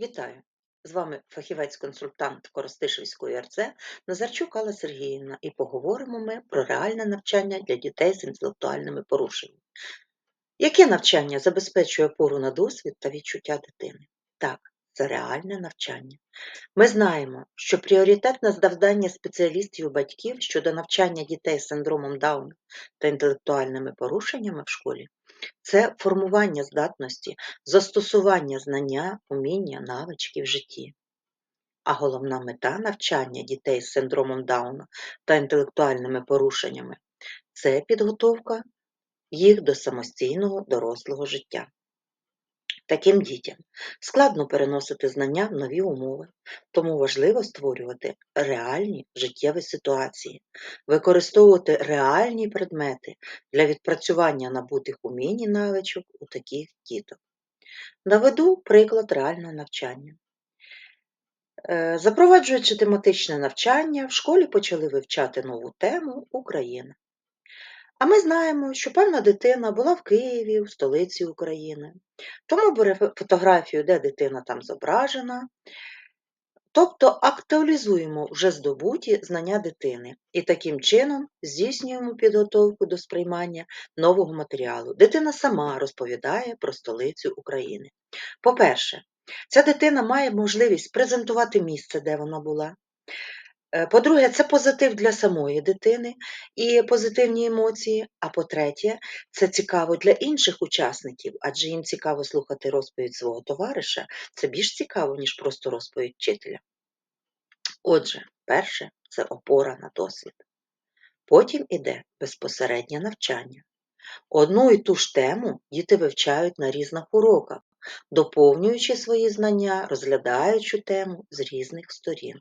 Вітаю! З вами фахівець-консультант Коростишівської РЦ Назарчук Алла Сергіївна і поговоримо ми про реальне навчання для дітей з інтелектуальними порушеннями. Яке навчання забезпечує опору на досвід та відчуття дитини? Так, це реальне навчання. Ми знаємо, що пріоритетне завдання спеціалістів і батьків щодо навчання дітей з синдромом Дауна та інтелектуальними порушеннями в школі це формування здатності, застосування знання, уміння, навички в житті. А головна мета навчання дітей з синдромом Дауна та інтелектуальними порушеннями це підготовка їх до самостійного дорослого життя. Таким дітям складно переносити знання в нові умови, тому важливо створювати реальні життєві ситуації, використовувати реальні предмети для відпрацювання набутих умінь і навичок у таких діток. Наведу приклад реального навчання. Е, запроваджуючи тематичне навчання, в школі почали вивчати нову тему Україна. А ми знаємо, що певна дитина була в Києві, в столиці України. Тому бере фотографію, де дитина там зображена. Тобто актуалізуємо вже здобуті знання дитини і таким чином здійснюємо підготовку до сприймання нового матеріалу. Дитина сама розповідає про столицю України. По-перше, ця дитина має можливість презентувати місце, де вона була. Е, по-друге, це позитив для самої дитини і позитивні емоції. А по-третє, це цікаво для інших учасників, адже їм цікаво слухати розповідь свого товариша. Це більш цікаво, ніж просто розповідь вчителя. Отже, перше це опора на досвід. Потім іде безпосереднє навчання. Одну і ту ж тему діти вивчають на різних уроках, доповнюючи свої знання, розглядаючи тему з різних сторін.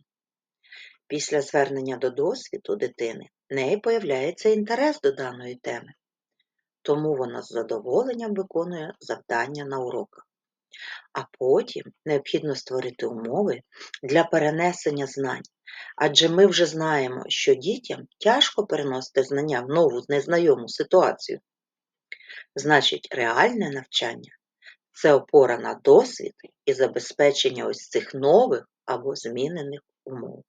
Після звернення до досвіду дитини в неї появляється інтерес до даної теми, тому вона з задоволенням виконує завдання на уроках. А потім необхідно створити умови для перенесення знань, адже ми вже знаємо, що дітям тяжко переносити знання в нову незнайому ситуацію. Значить, реальне навчання це опора на досвід і забезпечення ось цих нових або змінених умов.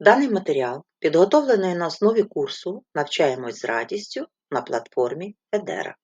Даний матеріал підготовлений на основі курсу Навчаємось з радістю на платформі Едера.